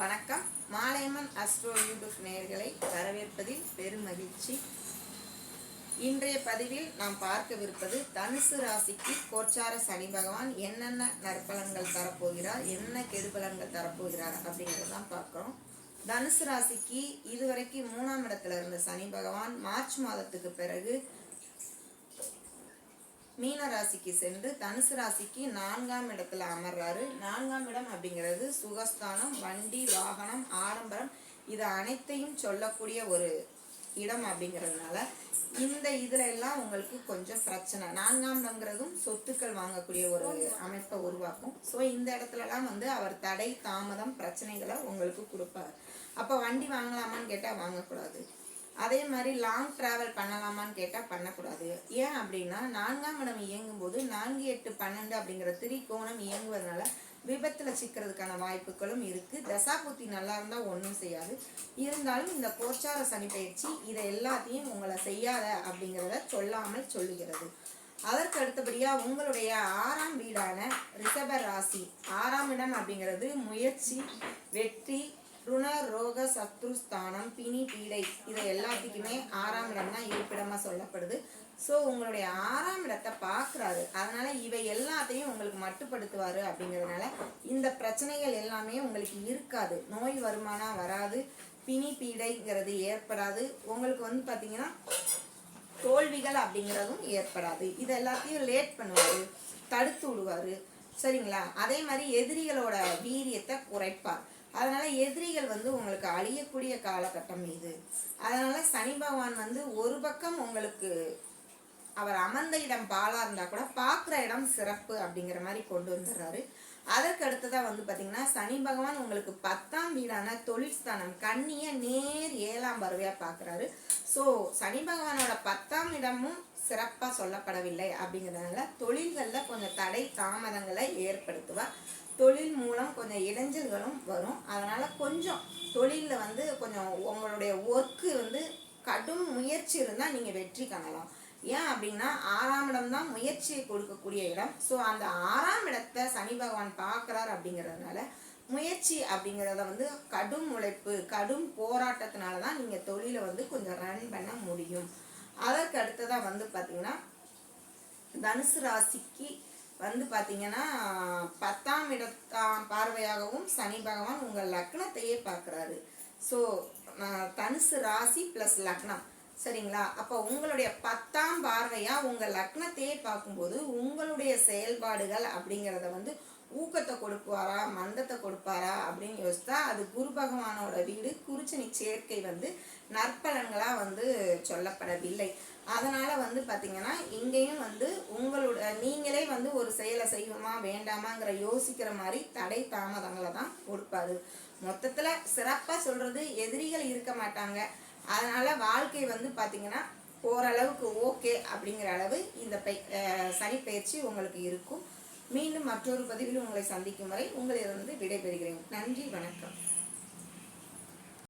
வணக்கம். Malaiyamman astro YouTube நேயர்களை வரவேற்பதில் பெரும் மகிழ்ச்சி. இன்றைய பதிவில் நாம் பார்க்கவிருப்பது தனுசு ராசிக்கு கோச்சார சனி பகவான் என்னென்ன நற்பலன்கள் தரப்போகிறார் என்ன கெடுபலன்கள் தரப்போகிறார் அப்படிங்கிறது தான் பார்க்குறோம். தனுசு ராசிக்கு இதுவரைக்கும் மூணாம் இடத்துல இருந்த சனி பகவான் மார்ச் மாதத்துக்கு பிறகு மீன ராசிக்கு சென்று தனுசு ராசிக்கு நான்காம் இடத்துல அமர்றாரு. நான்காம் இடம் அப்படிங்கிறது சுகஸ்தானம் வண்டி வாகனம் ஆடம்பரம் இது அனைத்தையும் சொல்லக்கூடிய ஒரு இடம் அப்படிங்கிறதுனால இந்த இதுல எல்லாம் உங்களுக்கு கொஞ்சம் பிரச்சனை. நான்காம் இடங்கிறதும் சொத்துக்கள் வாங்கக்கூடிய ஒரு அமைப்பை உருவாக்கும். ஸோ இந்த இடத்துலலாம் வந்து அவர் தடை தாமதம் பிரச்சனைகளை உங்களுக்கு கொடுப்பார். அப்போ வண்டி வாங்கலாமான்னு கேட்டால் வாங்கக்கூடாது. அதே மாதிரி லாங் ட்ராவல் பண்ணலாமான்னு கேட்டால் பண்ணக்கூடாது. ஏன் அப்படின்னா நான்காம் இடம் இயங்கும்போது நான்கு எட்டு பன்னெண்டு அப்படிங்கிற திரிகோணம் இயங்குவதனால விபத்தில் சிக்கிறதுக்கான வாய்ப்புகளும் இருக்குது தசாபுத்தி நல்லா இருந்தால் ஒன்றும் செய்யாது. இருந்தாலும் இந்த கோச்சார சனி பயிற்சி இதை எல்லாத்தையும் உங்களை செய்யாத அப்படிங்கிறத சொல்லாமல் சொல்லுகிறது. அதற்கு அடுத்தபடியாக உங்களுடைய ஆறாம் வீடான ரிஷப ராசி. ஆறாம் இடம் அப்படிங்கிறது முயற்சி வெற்றி ருண ரோக சத்ருஸ்தானம் பிணி பீடை இதை எல்லாத்துக்குமே ஆறாம் இடம் தான் இருப்பிடமா சொல்லப்படுது. ஸோ உங்களுடைய ஆறாம் இடத்தை பார்க்குறாரு. அதனால இவை எல்லாத்தையும் உங்களுக்கு மட்டுப்படுத்துவார் அப்படிங்கிறதுனால இந்த பிரச்சனைகள் எல்லாமே உங்களுக்கு இருக்காது. நோய் வருமானம் வராது. பிணி பீடைங்கிறது ஏற்படாது. உங்களுக்கு வந்து பார்த்தீங்கன்னா தோல்விகள் அப்படிங்கிறதும் ஏற்படாது. இது எல்லாத்தையும் லேட் பண்ணுவார். தடுத்து விடுவார். சரிங்களா? அதே மாதிரி எதிரிகளோட வீரியத்தை குறைப்பார். அதனால எதிரிகள் வந்து உங்களுக்கு அழியக்கூடிய காலகட்டம் இது. அதனால சனி பகவான் வந்து ஒரு பக்கம் உங்களுக்கு அவர் அமர்ந்த இடம் பாலா இருந்தா கூட பார்க்குற இடம் சிறப்பு அப்படிங்கிற மாதிரி கொண்டு வந்துடுறாரு. அதற்கு அடுத்ததாக வந்து பார்த்தீங்கன்னா சனி பகவான் உங்களுக்கு பத்தாம் வீடான தொழில் ஸ்தானம் கண்ணியை நேர் ஏழாம் பருவையாக பார்க்குறாரு ஸோ சனி பகவானோட பத்தாம் இடமும் சிறப்பாக சொல்லப்படவில்லை அப்படிங்கிறதுனால தொழில்களில் கொஞ்சம் தடை தாமதங்களை ஏற்படுத்துவார் தொழில் மூலம் கொஞ்சம் இடைஞ்சல்களும் வரும். அதனால் கொஞ்சம் தொழிலில் வந்து கொஞ்சம் உங்களுடைய ஒர்க்கு வந்து கடும் முயற்சி இருந்தால் நீங்கள் வெற்றி காணலாம். ஏன் அப்படின்னா ஆறாம் இடம் தான் முயற்சியை கொடுக்கக்கூடிய இடம். ஸோ அந்த ஆறாம் இடத்தை சனி பகவான் பார்க்குறார் அப்படிங்கிறதுனால முயற்சி அப்படிங்கிறத வந்து கடும் உழைப்பு கடும் போராட்டத்தினால தான் நீங்கள் தொழிலை வந்து கொஞ்சம் ரன் பண்ண முடியும். அதற்கு அடுத்ததாக வந்து பார்த்தீங்கன்னா தனுசு ராசிக்கு வந்து பார்த்தீங்கன்னா பத்தாம் இடத்தாம் பார்வையாகவும் சனி பகவான் உங்கள் லக்னத்தையே பார்க்குறாரு. ஸோ தனுசு ராசி ப்ளஸ் லக்னம். சரிங்களா? அப்போ உங்களுடைய பத்தாம் பார்வையாக உங்கள் லக்னத்தையே பார்க்கும்போது உங்களுடைய செயல்பாடுகள் அப்படிங்கிறத வந்து ஊக்கத்தை கொடுப்பாரா மந்தத்தை கொடுப்பாரா அப்படின்னு யோசித்தா அது குரு பகவானோட வீடு குறிச்சனி சேர்க்கை வந்து நற்பலன்களாக வந்து சொல்லப்படவில்லை. அதனால் வந்து பார்த்திங்கன்னா இங்கேயும் வந்து உங்களோட நீங்களே வந்து ஒரு செயலை செய்வோமா வேண்டாமாங்கிற யோசிக்கிற மாதிரி தடை தாமதங்களை தான் கொடுப்பாரு. மொத்தத்தில் சிறப்பாக சொல்கிறது எதிரிகள் இருக்க மாட்டாங்க. அதனால் வாழ்க்கை வந்து பார்த்திங்கன்னா ஓரளவுக்கு ஓகே அப்படிங்கிற அளவு இந்த பை சனி பயிற்சி உங்களுக்கு இருக்கும். மீண்டும் மற்றொரு பதிவில் உங்களை சந்திக்கும் வரை உங்களிலிருந்து விடைபெறுகிறேன். நன்றி வணக்கம்.